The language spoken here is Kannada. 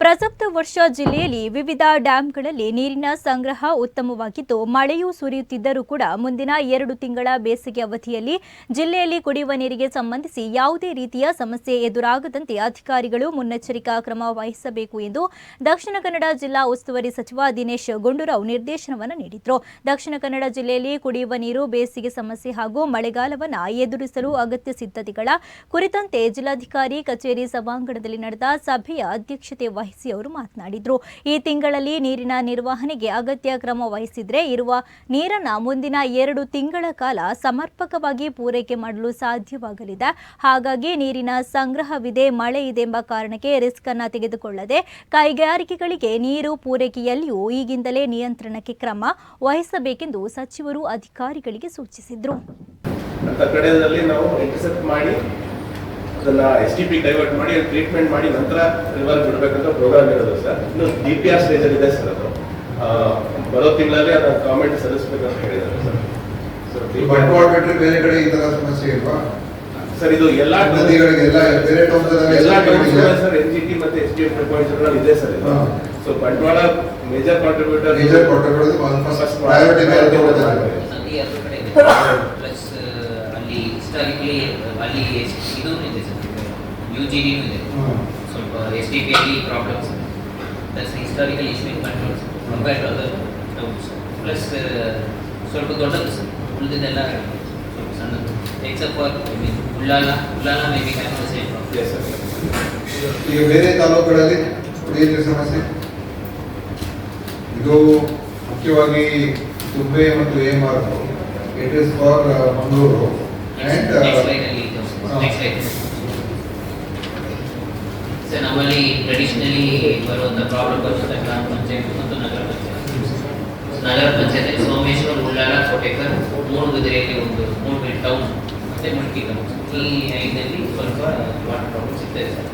ಪ್ರಸಕ್ತ ವರ್ಷ ಜಿಲ್ಲೆಯಲ್ಲಿ ವಿವಿಧ ಡ್ಯಾಂಗಳಲ್ಲಿ ನೀರಿನ ಸಂಗ್ರಹ ಉತ್ತಮವಾಗಿದ್ದು, ಮಳೆಯೂ ಸುರಿಯುತ್ತಿದ್ದರೂ ಕೂಡ ಮುಂದಿನ ಎರಡು ತಿಂಗಳ ಬೇಸಿಗೆ ಅವಧಿಯಲ್ಲಿ ಜಿಲ್ಲೆಯಲ್ಲಿ ಕುಡಿಯುವ ನೀರಿಗೆ ಸಂಬಂಧಿಸಿ ಯಾವುದೇ ರೀತಿಯ ಸಮಸ್ಯೆ ಎದುರಾಗದಂತೆ ಅಧಿಕಾರಿಗಳು ಮುನ್ನೆಚ್ಚರಿಕಾ ಕ್ರಮ ವಹಿಸಬೇಕು ಎಂದು ದಕ್ಷಿಣ ಕನ್ನಡ ಜಿಲ್ಲಾ ಉಸ್ತುವಾರಿ ಸಚಿವ ದಿನೇಶ್ ಗುಂಡೂರಾವ್ ನಿರ್ದೇಶನವನ್ನು ನೀಡಿದರು. ದಕ್ಷಿಣ ಕನ್ನಡ ಜಿಲ್ಲೆಯಲ್ಲಿ ಕುಡಿಯುವ ನೀರು ಬೇಸಿಗೆ ಸಮಸ್ಯೆ ಹಾಗೂ ಮಳೆಗಾಲವನ್ನು ಎದುರಿಸಲು ಅಗತ್ಯ ಸಿದ್ಧತೆಗಳ ಕುರಿತಂತೆ ಜಿಲ್ಲಾಧಿಕಾರಿ ಕಚೇರಿ ಸಭಾಂಗಣದಲ್ಲಿ ನಡೆದ ಸಭೆಯ ಅಧ್ಯಕ್ಷತೆ ವಹಿಸಿ ಅವರು ಮಾತನಾಡಿದರು. ಈ ತಿಂಗಳಲ್ಲಿ ನೀರಿನ ನಿರ್ವಹಣೆಗೆ ಅಗತ್ಯ ಕ್ರಮ ವಹಿಸಿದರೆ ಇರುವ ನೀರನ್ನು ಮುಂದಿನ ಎರಡು ತಿಂಗಳ ಕಾಲ ಸಮರ್ಪಕವಾಗಿ ಪೂರೈಕೆ ಮಾಡಲು ಸಾಧ್ಯವಾಗಲಿದೆ. ಹಾಗಾಗಿ ನೀರಿನ ಸಂಗ್ರಹವಿದೆ, ಮಳೆ ಇದೆ ಎಂಬ ಕಾರಣಕ್ಕೆ ರಿಸ್ಕ್ ಅನ್ನು ತೆಗೆದುಕೊಳ್ಳದೆ ಕೈಗಾರಿಕೆಗಳಿಗೆ ನೀರು ಪೂರೈಕೆಯಲ್ಲಿಯೂ ಈಗಿಂದಲೇ ನಿಯಂತ್ರಣಕ್ಕೆ ಕ್ರಮ ವಹಿಸಬೇಕೆಂದು ಸಚಿವರು ಅಧಿಕಾರಿಗಳಿಗೆ ಸೂಚಿಸಿದರು. ಅದನ್ನ ಎಸ್ ಟಿ ಪಿ ಡೈವರ್ಟ್ ಮಾಡಿ ಟ್ರೀಟ್ಮೆಂಟ್ ಮಾಡಿ ನಂತರ ರಿವರ್ ಬಿಡಬೇಕಂತ ಪ್ರೋಗ್ರಾಮ್ ಇರೋದು ಸರ್. ಇನ್ನು ಡಿ ಪಿ ಆರ್ ಸ್ಟೇಜ್ ಇದೆ ಸರ್ ಅದು. ಬರೋ ತಿಂಗಳಲ್ಲಿ ಅದನ್ನ ಕಾಮೆಂಟ್ ಸಲ್ಲಿಸ್ಬೇಕಂತ ಹೇಳಿದ್ದಾರೆ ಸರ್. ಬೇರೆ ಕಡೆ ಈ ತರ ಸಮಸ್ಯೆ ಇಲ್ವಾ? ಸರ್ ಇದು ಎಲ್ಲಾ ನದಿಗಳಿಗೆ ಎಲ್ಲ ಬೇರೆ ಎಲ್ಲ ಸರ್ ಎನ್ ಜಿ ಟಿ ಮತ್ತೆ ಎಸ್ ಟಿ ಎಫ್ ಇದೆ ಸರ್ ಇದು. ಸೊ ಬಂಡವಾಳ major contributor major contributor first priority ಮೇಲೆ ತಗೊಳ್ತಾರೆ ಪ್ಲಸ್ ಅಲ್ಲಿ ಹಿಸ್ಟಾರಿಕಲಿ ಅಲ್ಲಿ ಎಸ್- ಇದೂ ಇದೆ ಸರ್. ಯು ಜಿ ಡಿನೂ ಇದೆ. ಸ್ವಲ್ಪ ಎಸ್ ಡಿ ಪಿ ಅಲ್ಲಿ problems plus historical issue controls compare to other towns plus ಸ್ವಲ್ಪ ದೊಡ್ಡದು ಸರ್ ಉಳಿದಿದ್ದೆಲ್ಲ ಸ್ವಲ್ಪ ಸಣ್ಣದು. Except for I mean Ullal Ullal may be have the same problem ಈಗ ಬೇರೆ ತಾಲೂಕುಗಳಲ್ಲಿ ಕುಡಿಯುವ ಸಮಸ್ಯೆ? ಇದು ಮುಖ್ಯವಾಗಿ ದುಬ್ಬೆ ಮತ್ತು ಏಮಾರ್ it is for Mangaluru and next sir ನಮ್ಮಲ್ಲಿ ಟ್ರೆಡಿಷನಲಿ ಬರುವಂಥ ಪ್ರಾಬ್ಲಮ್ ಬರುತ್ತೆ ಗ್ರಾಮ ಪಂಚಾಯತ್ ಮತ್ತು ನಗರ ಪಂಚಾಯತ್. ನಗರ ಪಂಚಾಯತ್ ಸೋಮೇಶ್ವರ ಉಳ್ಳಾಲ ಕೋಟೆಕರ್ ಮೂಡುಬಿದಿರೆಯಲ್ಲಿ ಒಂದು, ಮೂರು ಟೌನ್ ಮತ್ತೆ ಮುಲ್ಕಿ ಟೌನ್ ಈ ಐದಲ್ಲಿ ಸ್ವಲ್ಪ ವಾಟರ್ ಪ್ರಾಬ್ಲಮ್ಸ್ ಇರ್ತದೆ ಸರ್